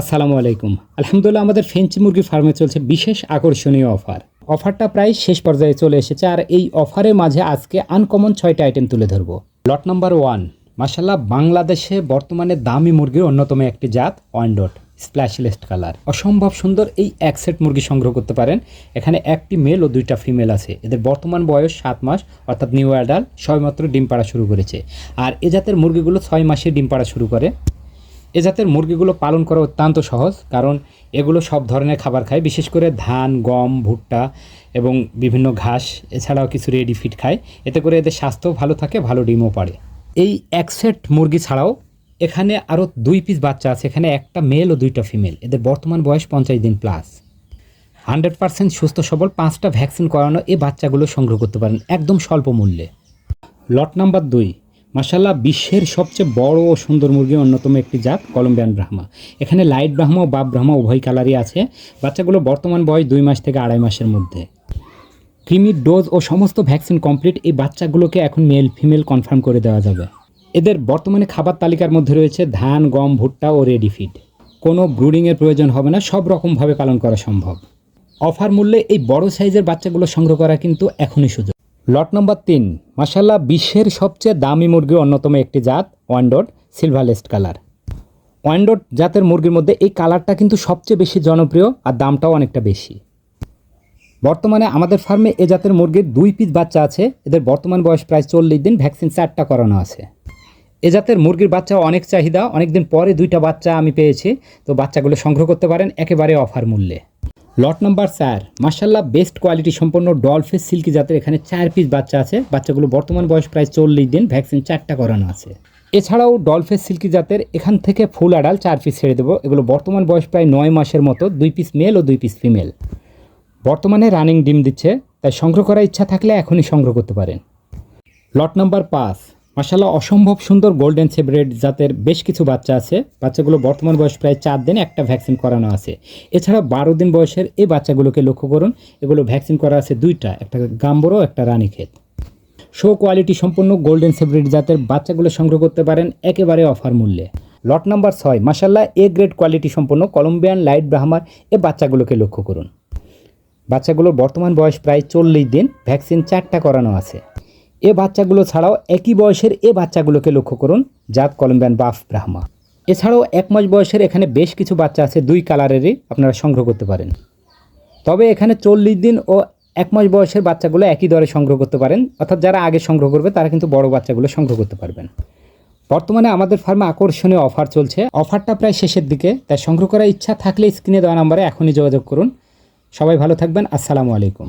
আসসালামু আলাইকুম। আলহামদুলিল্লাহ, আমাদের ফেঞ্চি মুরগি ফার্মে চলছে বিশেষ আকর্ষণীয় অফার। অফারটা প্রায় শেষ পর্যায়ে চলে এসেছে, আর এই অফারের মাঝে আজকে আনকমন ছয়টা আইটেম তুলে ধরবো। লট নাম্বার ওয়ান মাসাল্লাহ বাংলাদেশে বর্তমানে দামি মুরগির অন্যতম একটি জাত ওয়ান্ডট স্প্ল্যাশলেস্ট কালার অসম্ভব সুন্দর এই এক সেট মুরগি সংগ্রহ করতে পারেন। এখানে একটি মেল ও দুইটা ফিমেল আছে। এদের বর্তমান বয়স সাত মাস, অর্থাৎ নিউ অ্যাডাল সবেমাত্র ডিম পাড়া শুরু করেছে। আর এ জাতের মুরগিগুলো ছয় মাসে ডিম পাড়া শুরু করে। এ জাতের মুরগিগুলো পালন করা অত্যন্ত সহজ, কারণ এগুলো সব ধরনের খাবার খায়, বিশেষ করে ধান, গম, ভুট্টা এবং বিভিন্ন ঘাস, এছাড়াও কিছু রেডি ফিড খায়। এতে করে এদের স্বাস্থ্য ভালো থাকে, ভালো ডিমও পারে এই এক সেট মুরগি ছাড়াও এখানে আরও দুই পিস বাচ্চা আছে, এখানে একটা মেল ও দুইটা ফিমেল এদের বর্তমান বয়স পঞ্চাশ দিন প্লাস হান্ড্রেড পার্সেন্ট সুস্থ, সবল, পাঁচটা ভ্যাকসিন করানো এই বাচ্চাগুলো সংগ্রহ করতে পারেন একদম স্বল্প মূল্যে। লট নাম্বার দুই মাসাল্লাহ বিশ্বের সবচেয়ে বড় ও সুন্দর মুরগি অন্যতম একটি জাত, কলম্বিয়ান ব্রাহ্মা। এখানে লাইট ব্রাহ্মা বাপ ব্রাহ্মা উভয় কালারই আছে। বাচ্চাগুলো বর্তমান বয়স দুই মাস থেকে আড়াই মাসের মধ্যে। ক্রিমির ডোজ ও সমস্ত ভ্যাকসিন কমপ্লিট, এই বাচ্চাগুলোকে এখন মেল, ফিমেল কনফার্ম করে দেওয়া যাবে। এদের বর্তমানে খাবার তালিকার মধ্যে রয়েছে ধান, গম, ভুট্টা ও রেডি ফিড। কোনো ব্রুডিংয়ের প্রয়োজন হবে না, সব রকমভাবে পালন করা সম্ভব। অফার মূল্যে এই বড় সাইজের বাচ্চাগুলো সংগ্রহ করা কিন্তু এখনই সুযোগ। লট নম্বর তিন। মাসাল্লাহ বিশ্বের সবচেয়ে দামি মুরগি অন্যতম একটি জাত ওয়ান্ডোড সিলভারলেস্ট কালার ওয়ান্ডোড জাতের মুরগির মধ্যে এই কালারটা কিন্তু সবচেয়ে বেশি জনপ্রিয় আর দামটাও অনেকটা বেশি। বর্তমানে আমাদের ফার্মে এ জাতের মুরগির দুই পিস বাচ্চা আছে। এদের বর্তমান বয়স প্রায় চল্লিশ দিন ভ্যাকসিন চারটা করানো আছে। এ জাতের মুরগির বাচ্চা অনেক চাহিদা। অনেকদিন পরে দুইটা বাচ্চা আমি পেয়েছি। তো বাচ্চাগুলো সংগ্রহ করতে পারেন একেবারে অফার মূল্যে। লট নাম্বার চার মার্শাল্লাহ বেস্ট কোয়ালিটি সম্পন্ন ডলফিস সিল্কি জাতের এখানে চার পিস বাচ্চা আছে। বাচ্চাগুলো বর্তমান বয়স প্রায় চল্লিশ দিন ভ্যাকসিন চারটা করানো আছে। এছাড়াও ডলফেস সিল্কি জাতের এখান থেকে ফুল আডাল চার পিস ছেড়ে দেবো। এগুলো বর্তমান বয়স প্রায় নয় মাসের মতো, দুই পিস মেল ও দুই পিস ফিমেল বর্তমানে রানিং ডিম দিচ্ছে, তাই সংগ্রহ করার ইচ্ছা থাকলে এখনই সংগ্রহ করতে পারেন। লট নাম্বার পাঁচ মাসাল্লাহ অসম্ভব সুন্দর গোল্ডেন সেব্রেড জাতের বেশ কিছু বাচ্চা আছে। বাচ্চাগুলো বর্তমান বয়স প্রায় চার দিন একটা ভ্যাকসিন করানো আছে। এছাড়া বারো দিন বয়সের এই বাচ্চাগুলোকে লক্ষ্য করুন। এগুলো ভ্যাকসিন করা আছে দুইটা, একটা গাম্বরো, একটা রানীক্ষেত শো কোয়ালিটি সম্পন্ন গোল্ডেন সেব্রেড জাতের বাচ্চাগুলো সংগ্রহ করতে পারেন একেবারে অফার মূল্যে। লট নাম্বার ছয় মাসাল্লাহ এ গ্রেড কোয়ালিটি সম্পন্ন কলম্বিয়ান লাইট ব্রাহ্মার এ বাচ্চাগুলোকে লক্ষ্য করুন। বাচ্চাগুলোর বর্তমান বয়স প্রায় চল্লিশ দিন ভ্যাকসিন চারটা করানো আছে। এ বাচ্চাগুলো ছাড়াও একই বয়সের এ বাচ্চাগুলোকে লক্ষ্য করুন, জাত কলম্বিয়ান বাফ ব্রাহ্মা। এছাড়াও এক মাস বয়সের এখানে বেশ কিছু বাচ্চা আছে, দুই কালারেরই আপনারা সংগ্রহ করতে পারেন। তবে এখানে চল্লিশ দিন ও এক মাস বয়সের বাচ্চাগুলো একই দরে সংগ্রহ করতে পারেন, অর্থাৎ যারা আগে সংগ্রহ করবে তারা কিন্তু বড় বাচ্চাগুলো সংগ্রহ করতে পারবেন। বর্তমানে আমাদের ফার্মে আকর্ষণীয় অফার চলছে। অফারটা প্রায় শেষের দিকে, তাই সংগ্রহ করার ইচ্ছা থাকলে স্ক্রিনে দেওয়া নাম্বারে এখনই যোগাযোগ করুন। সবাই ভালো থাকবেন, আসসালামু আলাইকুম।